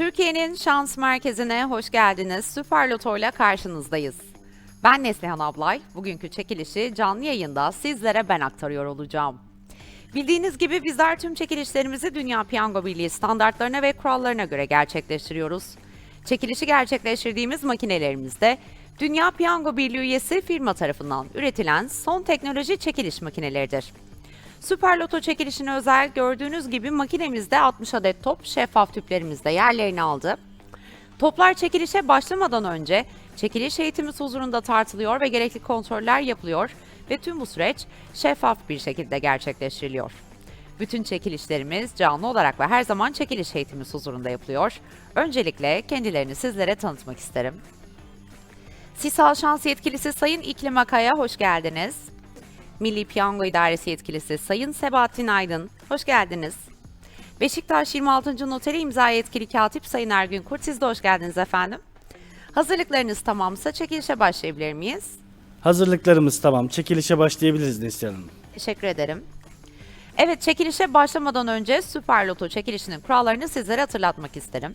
Türkiye'nin şans merkezine hoş geldiniz. Süper Loto ile karşınızdayız. Ben Neslihan Ablay. Bugünkü çekilişi canlı yayında sizlere ben aktarıyor olacağım. Bildiğiniz gibi bizler tüm çekilişlerimizi Dünya Piyango Birliği standartlarına ve kurallarına göre gerçekleştiriyoruz. Çekilişi gerçekleştirdiğimiz makinelerimizde Dünya Piyango Birliği üyesi firma tarafından üretilen son teknoloji çekiliş makineleridir. Süper Loto çekilişine özel gördüğünüz gibi makinemizde 60 adet top şeffaf tüplerimizde yerlerini aldı. Toplar çekilişe başlamadan önce çekiliş eğitimiz huzurunda tartılıyor ve gerekli kontroller yapılıyor ve tüm bu süreç şeffaf bir şekilde gerçekleştiriliyor. Bütün çekilişlerimiz canlı olarak ve her zaman çekiliş eğitimiz huzurunda yapılıyor. Öncelikle kendilerini sizlere tanıtmak isterim. Sisal Şans Yetkilisi Sayın İklim Akay'a hoş geldiniz. Milli Piyango İdaresi Yetkilisi Sayın Sebahattin Aydın, hoş geldiniz. Beşiktaş 26. Noteri imza yetkili katip Sayın Ergün Kurt, siz de hoş geldiniz efendim. Hazırlıklarınız tamamsa çekilişe başlayabilir miyiz? Hazırlıklarımız tamam. Çekilişe başlayabiliriz Neslihan Hanım. Teşekkür ederim. Evet, çekilişe başlamadan önce Süper Loto çekilişinin kurallarını sizlere hatırlatmak isterim.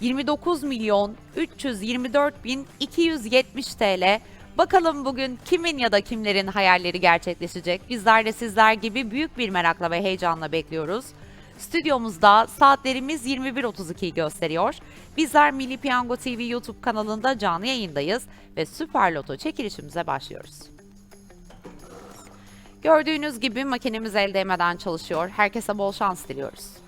29 milyon 324 bin 270 TL. Bakalım bugün kimin ya da kimlerin hayalleri gerçekleşecek? Bizler de sizler gibi büyük bir merakla ve heyecanla bekliyoruz. Stüdyomuzda saatlerimiz 21.32'yi gösteriyor. Bizler Milli Piyango TV YouTube kanalında canlı yayındayız ve Süper Loto çekilişimize başlıyoruz. Gördüğünüz gibi makinemiz el değmeden çalışıyor. Herkese bol şans diliyoruz.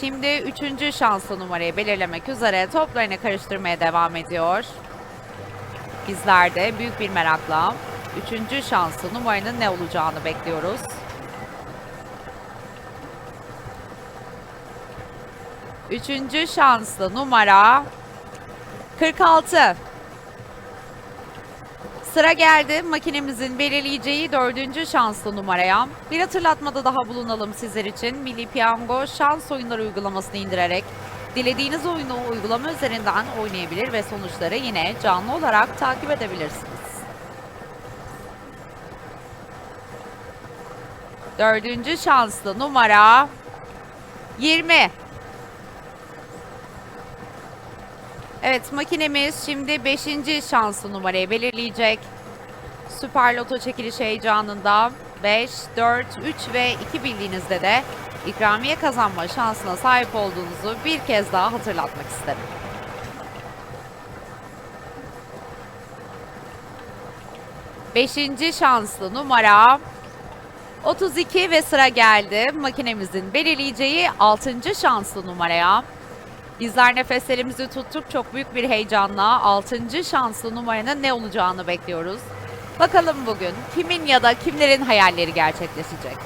şimdi üçüncü şanslı numarayı belirlemek üzere toplarını karıştırmaya devam ediyor. Bizler de büyük bir merakla üçüncü şanslı numaranın ne olacağını bekliyoruz. Üçüncü şanslı numara 46. Sıra geldi makinemizin belirleyeceği dördüncü şanslı numaraya. Bir hatırlatmada daha bulunalım sizler için. Milli Piyango şans oyunları uygulamasını indirerek dilediğiniz oyunu uygulama üzerinden oynayabilir ve sonuçları yine canlı olarak takip edebilirsiniz. Dördüncü şanslı numara 20. Evet makinemiz şimdi 5. şanslı numarayı belirleyecek. Süper Loto çekiliş heyecanında 5, 4, 3 ve 2 bildiğinizde de ikramiye kazanma şansına sahip olduğunuzu bir kez daha hatırlatmak isterim. Beşinci şanslı numara 32 ve sıra geldi makinemizin belirleyeceği 6. şanslı numaraya. Bizler nefeslerimizi tuttuk çok büyük bir heyecanla 6. şanslı numaranın ne olacağını bekliyoruz. Bakalım bugün kimin ya da kimlerin hayalleri gerçekleşecek.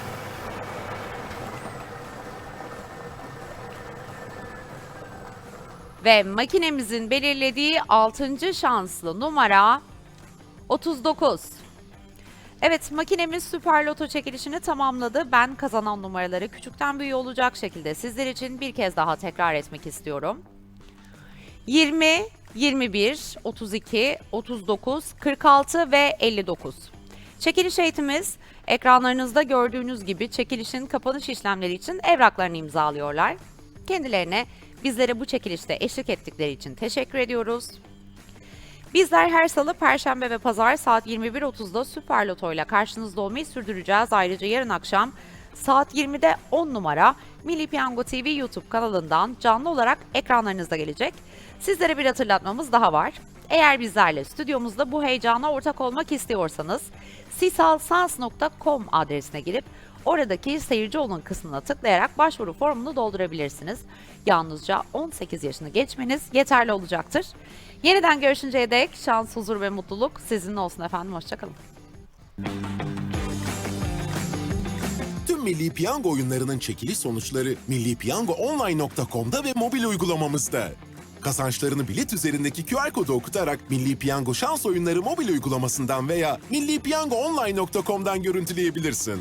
Ve makinemizin belirlediği 6. şanslı numara 39. Evet makinemiz Süper Loto çekilişini tamamladı. Ben kazanan numaraları küçükten büyüğe olacak şekilde sizler için bir kez daha tekrar etmek istiyorum. 20, 21, 32, 39, 46 ve 59. Çekiliş eğitimimiz ekranlarınızda gördüğünüz gibi çekilişin kapanış işlemleri için evraklarını imzalıyorlar. Kendilerine bizlere bu çekilişte eşlik ettikleri için teşekkür ediyoruz. Bizler her salı, perşembe ve pazar saat 21.30'da Süper Loto ile karşınızda olmayı sürdüreceğiz. Ayrıca yarın akşam saat 20'de 10 numara Milli Piyango TV YouTube kanalından canlı olarak ekranlarınızda gelecek. Sizlere bir hatırlatmamız daha var. Eğer bizlerle stüdyomuzda bu heyecana ortak olmak istiyorsanız sisalsans.com adresine girip oradaki seyirci olun kısmına tıklayarak başvuru formunu doldurabilirsiniz. Yalnızca 18 yaşını geçmeniz yeterli olacaktır. Yeniden görüşünceye dek şans, huzur ve mutluluk sizinle olsun efendim. Hoşçakalın. Tüm Milli Piyango oyunlarının çekiliş sonuçları millipiyangoonline.com'da ve mobil uygulamamızda. Kazançlarını bilet üzerindeki QR kodu okutarak Milli Piyango şans oyunları mobil uygulamasından veya millipiyangoonline.com'dan görüntüleyebilirsin.